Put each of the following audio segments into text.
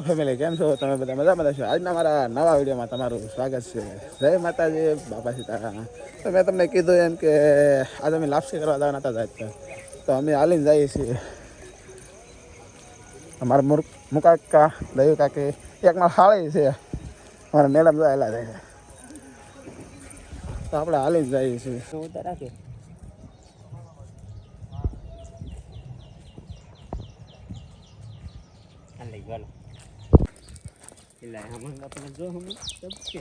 Family કેમ છો? તમે બધા મજા મજા છો? આજના મારા નવા વિડીયોમાં તમારું સ્વાગત છે. જય માતાજી, બાપા સીતારામ. તો મેં તમને કીધું એમ કે આજે અમે લાપસી કરવા જવાના હતા જાય તો અમે હાલીને જઈએ છીએ. અમારા મુર, મુકાકા, દયુ કાકી, એક મારા હાળી છે. અમારા મેડમ જાયેલા છે. તો આપણે હાલીને જઈએ છીએ. રાખે. લઈ ગયો એટલે હમણાં આપણે જો હમણાં સબ છે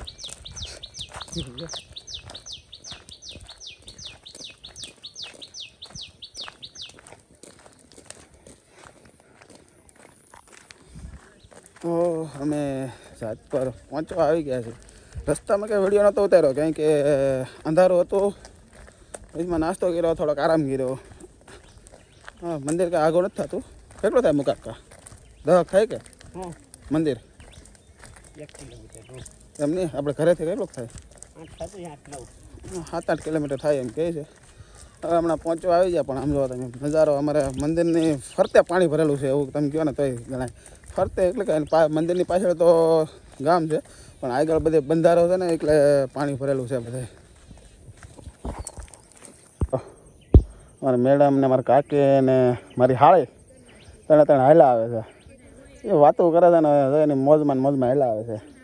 તો અમે જાત પર પહોંચવા આવી ગયા છે રસ્તામાં કંઈ વીડિયો નહોતો ઉતાર્યો કારણ કે અંધારું હતું એમાં નાસ્તો કર્યો થોડોક આરામ કર્યો હા મંદિર કાંઈ આગળ નથી થતું કેટલું થાય મુકાકા દહ થાય કે હા મંદિર એમ નહીં? આપણે ઘરેથી કેટલું થાય? સાત આઠ કિલોમીટર થાય એમ કહે છે. હવે હમણાં પહોંચવા આવી જાય પણ આમ જોવા તમે, નજારો અમારે મંદિરની ફરતે પાણી ભરેલું છે એવું તમે કહો ને તોય ગણાય ફરતે એટલે કે મંદિરની પાછળ તો ગામ છે, પણ આગળ બધે બંધારો છે ને, એટલે પાણી ભરેલું છે બધે. મારા મેડમ ને મારા કાકી ને મારી હાળે ત્રણે ત્રણ હાલા આવે છે. એ વાતો કરે છે ને હવે એની મોજમાં ને મોજમાં હાલા આવે છે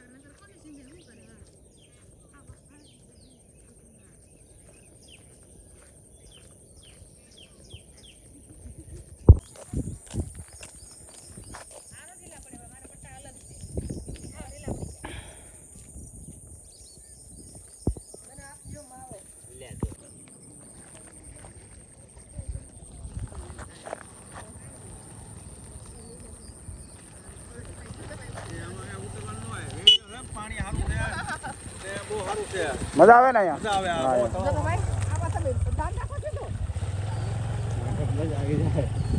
મજા આવે ને અહીંયા મજા આવી જાય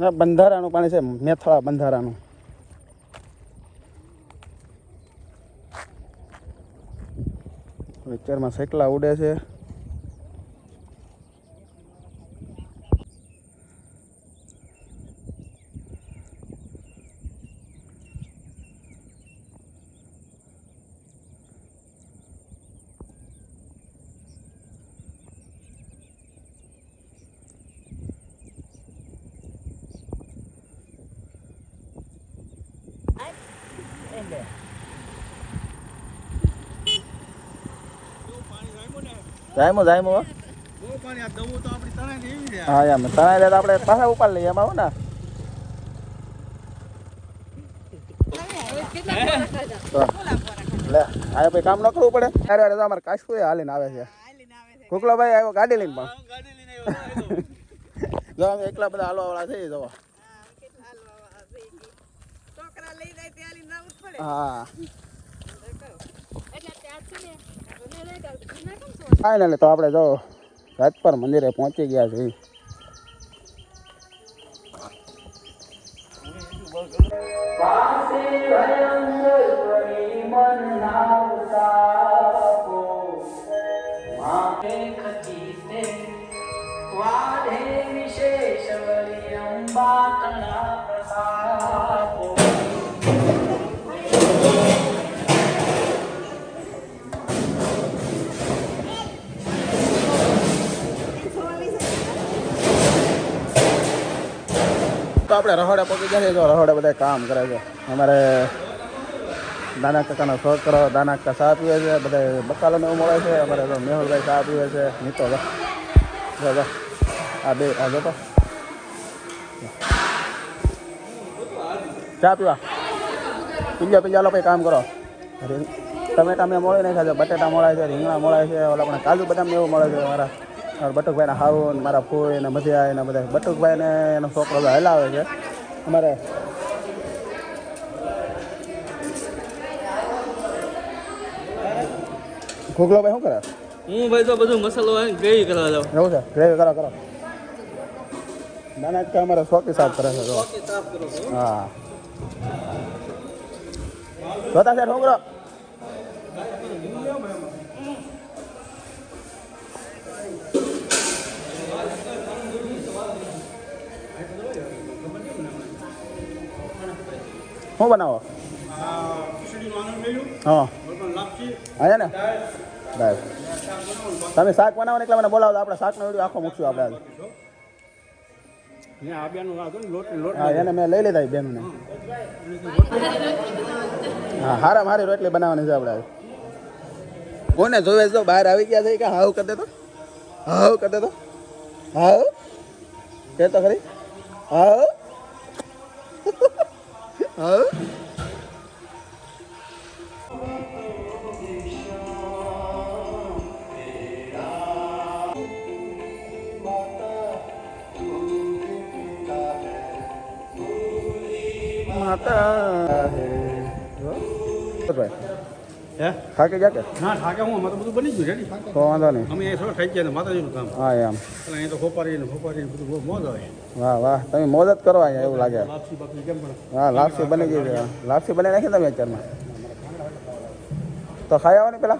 અને બંધારાનું પાણી છે મેથળા બંધારાનું. વિચારમાં સેકલા ઉડે છે. જાયમો જાયમો હા. એમ. તણાઈ લે તો આપણે પાછા ઉપાડ લઈએ એમાં આવું ને. લે આ ભાઈ કામ ન કરવું પડે. ત્યારે અરે અમારે કાશકુ હાલીને આવે છે. કુકલો ભાઈ આવ્યો ગાડી લઈને પણ. જો અમે એકલા બધા હાલવા વાળા થઈ જવા હા. ફાઇનલી તો આપણે જો રાજપર મંદિરે પહોંચી ગયા છીએ. વિશેષ આપણે રહોડા પહોંચી ગયા છે તો રહોડા બધા કામ કરે છે. અમારે દાના કાકાનો છોકરો, નાના કાકા ચા પીવે છે બધા બકાલોને મળે છે. અમારે તો મેહુલભાઈ ચા પીવે છે. નીતો આ બે, આ તો ચા પીવા. પીજા પીજા કંઈ કામ કરો. ટમેટા મેં મળે નહીં ખાજો બટેટા મળે છે, રીંગણા મળે છે, ઓલા પણ કાજુ બદામ એવું મળે છે મારા મારા બટુકભાઈના હાવું ને મારા ફૂઈ ને મધ્યા એના બધા. બટુકભાઈ ને એનો છોકરો હલાવે છે. અમારે ઘોગલો ભાઈ શું કરે? હું ભાઈ તો બધું મસાલો ગ્રેવી કરવા જાઉં. એવું છે? ગ્રેવી કરો કરો. નાના કે અમારે શોકી સાફ કરે છે? હા. જોતા છે છોકરો? શું બનાવો? હા. અહીંયા ને? બસ. તમે શાક બનાવો ને એટલે મને બોલાવો આપણે આપણે શાકનો વીડિયો આખો મૂકશું આપણે હા એને મેં લઈ લીધા બેનને. હા હારા મારી રોટલી બનાવવાની છે આપણે. કોને જોવે તો બહાર આવી ગયા છે કે હાવ કરી દેતો? હાવ કરી દેતો? હાવ કે તો ખરી? હાવ હાવ માતા હે હે? થાકી ગયા કે? ના થાકે હું અમારે બધું બની ગયું રેડી. તો વાંધો નહીં. અમે અહીંયા થઈ ગયા ને માતાજીનું કામ. હા એમ. એટલે અહીં તો ખોપારી ને ખોપારી બધું બહુ મોજ આવે. વાહ વાહ. તમે મોજ જ કરો અહીંયા એવું લાગે. લાપસી બાપસી કેમ પણ? હા લાપસી બની ગઈ છે. લાપસી બની નાખી તમે અત્યારમાં. તો ખાઈ આવો ને પેલા?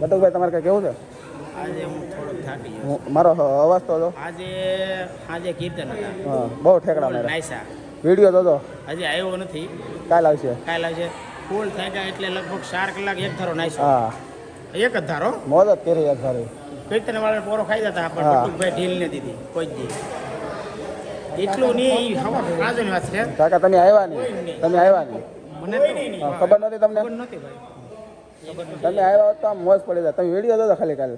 બટુકભાઈ તમારે કઈ કેવું છે? આજે હું થોડોક થાકી ગયો. હું- મારો અવાજ તો હતો આજે આજે કીર્તન હતા. હા બહુ ઠેકડા મારે વીડિયો તો હજી આવ્યો નથી. કાલ આવશે. કાલ આવશે. ફૂલ થઈ ગયા એટલે લગભગ ચાર કલાક એક ધારો નાખ્યો. હા. એક જ ધારો? મોજ જ કરી એક ધારો. કીર્તન વાળા પોરો ખાઈ જતા પણ. બટુકભાઈ ઢીલ ને દીધી કોઈ જ એટલું નહીં હવા આજની વાત છે. કાકા તમે આવ્યા નહીં? તમે આવ્યા નહીં? મને ખબર નહોતી તમને? ખબર નહોતી ભાઈ. તમે આવ્યા હોત તો આમ મોજ પડી જાય તમે વીડિયો જોજો ખાલી કાલે?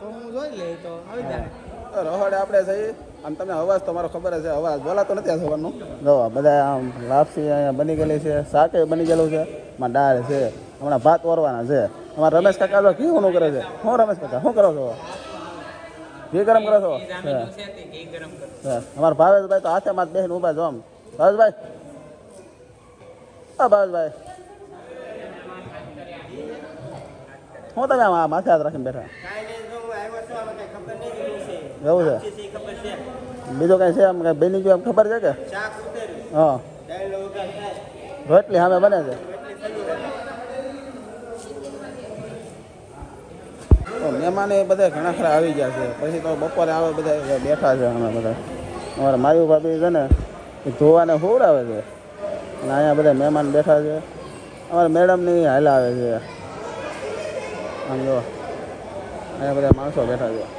તો હું જોઈ લઈ તો. આવી જાય રહોડે આપણે જઈએ આમ તમને અવાજ તમારો ખબર જ છે અવાજ બોલાતો નથી આ સવારનો. જો બધા આમ લાપસી અહીંયા બની ગયેલી છે શાકે બની ગયેલું છે. માં દાળ છે હમણાં ભાત ઓરવાના છે. અમારા રમેશ કાકા તો કેવું કરે છે. હું રમેશ કાકા શું કરો છો? ઘી ગરમ કરો છો? હે. હે. અમારા ભાવેશભાઈ તો હાથે માં બેસીને ઊભા છો આમ. ભાવેશભાઈ. હા ભાવેશભાઈ. શું તમે આમ આ માથે હાથ રાખીને બેઠા? એવું છે? બીજું કઈ છે આમ કઈ બેની ગયું એમ ખબર છે કે? હા. રોટલી સામે બને છે. મહેમાન એ બધા ઘણા ખરા આવી ગયા છે. પછી તો બપોરે આવે બધા બેઠા છે અમે બધા. અમારા માયુ ભાભી છે ને, એ ધોવાને હોવડાવે છે. અને અહીંયા બધા મહેમાન બેઠા છે. અમારા મેડમની હાલ આવે છે. આમ જો, અહીંયા બધા માણસો બેઠા છે.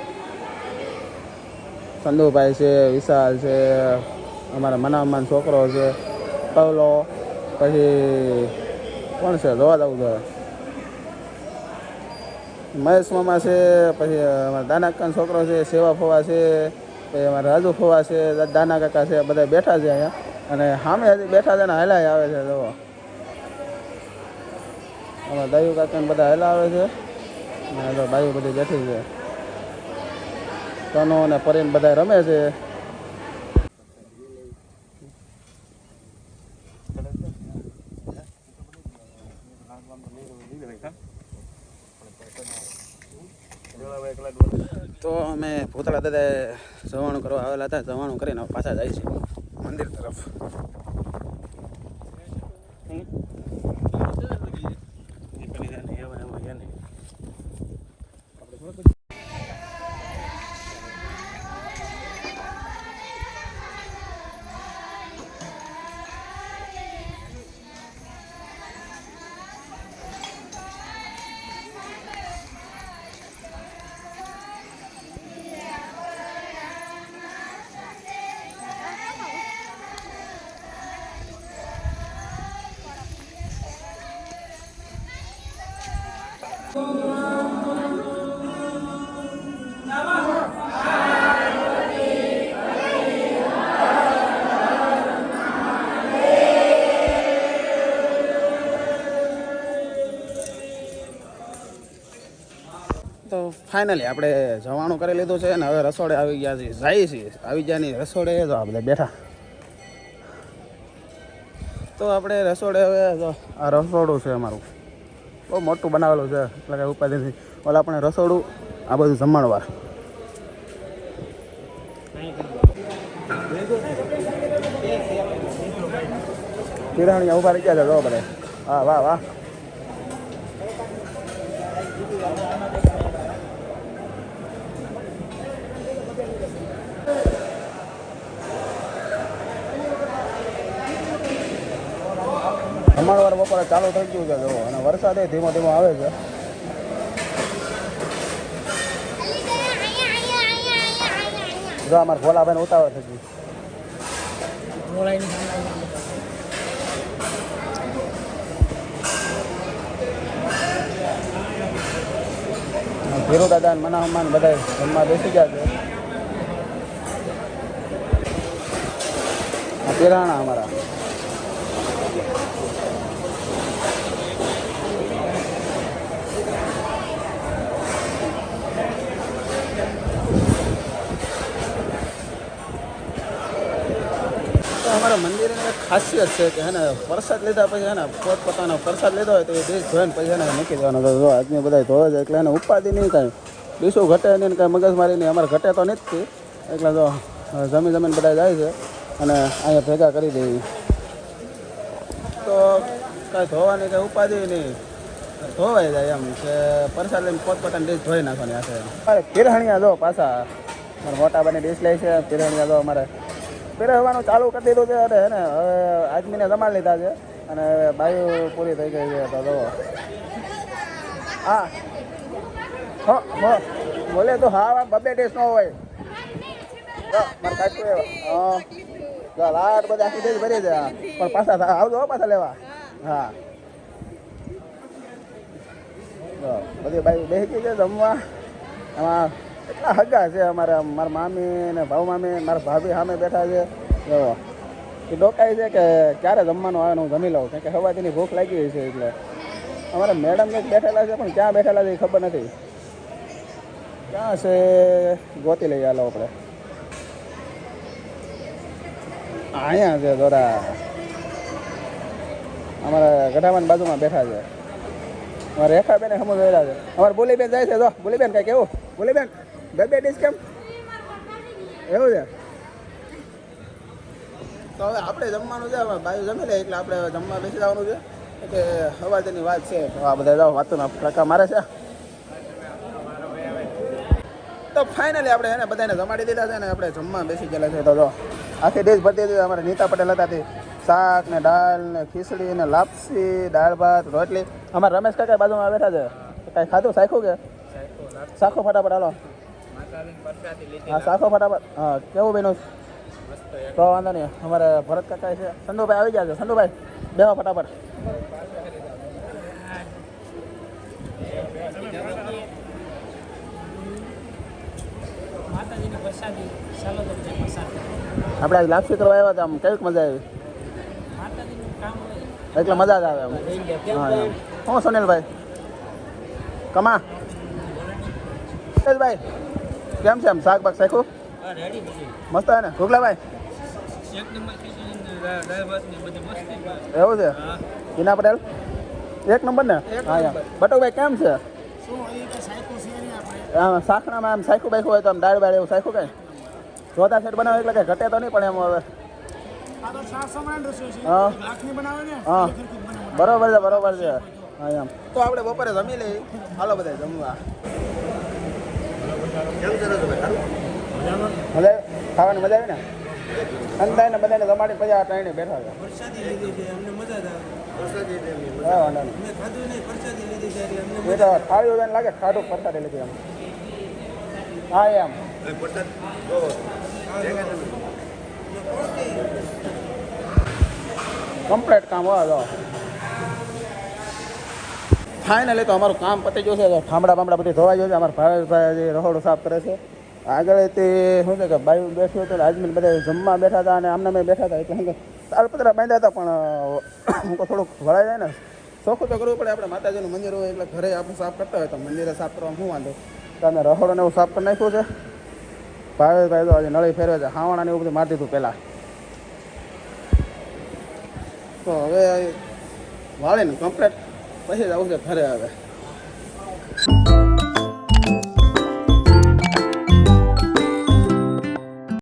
સંધુભાઈ છે, વિશાલ છે, અમારા મનામાન છોકરો છે, પવલો, પછી કોણ છે? જોવા દઉં તો મહેશ મામા છે, પછી અમારા દાનાકાન છોકરો છે, સેવા ફોવા છે, પછી અમારા રાજુ ફોવા છે દાના કાકા છે, બધા બેઠા છે અહીંયા. અને સામે હજી બેઠા છે ને હેલાય આવે છે જોવો અમારા દાયુ કાકાને બધા હેલા આવે છે. અને બાયુ બધી બેઠી છે. તનો અને પરીન બધા રમે છે. તો અમે ભૂતળા દાદા જવાણું કરવા આવેલા હતા. જવાણું કરીને પાછા જાય છે મંદિર તરફ. ફાઇનલી આપણે જવાનું કરી લીધું છે ને હવે રસોડે આવી ગયા છીએ. જાય છીએ આવી ગયા નહીં રસોડે તો આપણે બેઠા. તો આપણે રસોડે હવે જો આ રસોડું છે અમારું. બહુ મોટું બનાવેલું છે. એટલે કે ઉપાધિ નથી ઓલા આપણે રસોડું આ બધું જમણવાર તિરાણી ઊભા રહી ગયા છે, જો બધા. હા વાહ વાહ જમણવાર બપોરે ચાલુ થઈ ગયું છે જો અને વરસાદ ધીમો ધીમો આવે છે. જો અમારે ભોલાભાઈ ઉતાવળ થઈ ગઈ. ધીરુ દાદા મના હમાન બધા જમવા બેસી ગયા છે. પિરાણા અમારા તો અમારા મંદિરની ખાસિયત છે કે હેને પ્રસાદ લીધા પછી એને પોત પોતપોતાનો પ્રસાદ લીધો હોય તો એ દેશ ધોઈને પછી એને મૂકી દેવાનો. તો જો આજની બધા ધોવે છે એટલે એને ઉપાધિ નહીં કાંઈ ડીશું ઘટે નહીં કાંઈ મગજમારી નહીં. અમારે ઘટે તો નથી. એટલે જો જમી જમીન બધા જાય છે અને અહીંયા ભેગા કરી દેવી તો કાંઈ ધોવાની કાંઈ ઉપાધિ નહીં. ધોવાઈ જાય એમ કે પરસાદ લઈને પોતપોતાની ડીશ ધોઈ નાખવાની આખે અરે પિરહણિયા જો પાછા. મારા મોટા બને ડીશ લે છે. પિરહણિયા જો અમારે પહેરવાનું ચાલુ કરી દીધું છે અને હે ને, હવે આદમીને જમાડી લીધા છે અને બાયુ પૂરી થઈ ગઈ છે. તો જુઓ. હા. બોલે તો હા બબે ટેસ્ટ ન હોય. લાટ બધા આખી દેશ ભરી છે. પણ પાછા આવજો પાછા લેવા. હા. બધી બાઈ બેસી ગઈ છે જમવા. આમાં એટલા હગા છે અમારા, મારા મામી ને ભાવ મામી, મારા ભાભી સામે બેઠા છે. એવો એ ડોકાય છે કે ક્યારે જમવાનું આવે હું જમી લઉં, કારણ કે હવાતીની ભૂખ લાગી ગઈ છે એટલે. અમારા મેડમ કંઈક બેઠેલા છે, પણ ક્યાં બેઠેલા છે એ ખબર નથી. ક્યાં છે? ગોતી લઈ હાલો આપણે. અહીંયા છે દોરા અમારા ગઢામાન બાજુમાં બેઠા છે. અમારે રેખાબેન સમજ છે. અમારે બોલીબેન જાય છે, જો, બોલીબેન કઈ કેવું? બોલીબેન? બે બે ડીશ કેમ? એવું છે? તો હવે આપણે જમવાનું છે હવે બાજુ જમી લે એટલે આપણે હવે જમવા બેસી જવાનું છે. એટલે હવાજની વાત છે તો આ બધા જાઓ વાતોના પ્રકાર મારે છે. તો ફાઇનલી આપણે એને બધાને જમાડી દીધા છે ને આપણે જમવા બેસી ગયેલા છે તો જો આખી ડીશ ભરતી હતી અમારે નીતા પટેલ હતા તે. શાક ને દાળ ને ખીચડી ને લાપસી દાળ ભાત રોટલી. અમારે રમેશ કાકા બાજુમાં બેઠા છે. કાંઈ ખાધું? સાખ્યું કે? સાખો ફટાફટ હાલો. હા ફટાફટ. હા કેવું બેનો તો વાંધો નહીં. અમારે ભરત કાકા છે. સંધુભાઈ આવી છે સંધુભાઈ બેહો ફટાફટ. આપણે આજ લાપસી કરવા આવ્યા હતા. આમ કેવીક મજા આવી. એટલે મજા જ આવે શું હા સુનિલભાઈ? કમા? સુનિલભાઈ. કેમ છે એમ શાક બાક શાખું મસ્ત હે ને? મસ્તી એવું છે? હિના પટેલ? એક નંબર ને? હા યા. બટુભાઈ કેમ છે? શું એ કે સાયકો છે નહીં આપણે. આમ શાકનામાં આમ સાયકું બાયકું હોય તો આમ દાળ બાળ એવું સાયકું કઈ? જોતા સેટ બનાવે એટલે કઈ ઘટે તો નહીં પણ એમ હવે. આ તો શાક સમાન રસોઈ છે. હા. બરોબર છે બરોબર છે. હા એમ. તો આપણે બપોરે જમી લઈ હાલો બધા જમવા. મજા ખાવાની મજા આવી ને? અંદાજ ને બધાને જમાડી પછી આ ત્રણે બેઠા છે. પ્રસાદી લીધી છે અમને મજા આવે. ખાધું પ્રસાદી થાળી હોય લાગે ખાડું પરસાડી લીધી એમ. હા એમ. કમ્પ્લેટ કામ હોય ફાઇનલી તો અમારું કામ પતી છે, તો ઠામડા બામડા બધી ધોવાઈ છે, અમારા ભાવેશભાઈ રહોડું સાફ કરે છે. આગળ તે શું છે કે બાયું બેઠું હતું આજમીન બધા જમવા બેઠા હતા અને આમને મેં બેઠા હતા, એટલે તાલપત્રા બાંધ્યા હતા, પણ હું તો થોડુંક વળાઈ જાય ને. ચોખ્ખું તો કરવું પડે, આપણે માતાજીનું મંદિર હોય એટલે ઘરે આપણે સાફ કરતા હોય, તો મંદિરે સાફ કરવામાં શું વાંધો? તમે રહોડો ને એવું સાફ કરી નાખ્યું છે. ભાવેશભાઈ તો હજી નળી ફેરવે છે, હાવાણા ને એવું બધું મારી દીધું પહેલાં. તો હવે વાળીને કમ્પ્લેટ પછી જ આવશે ઘરે આવે.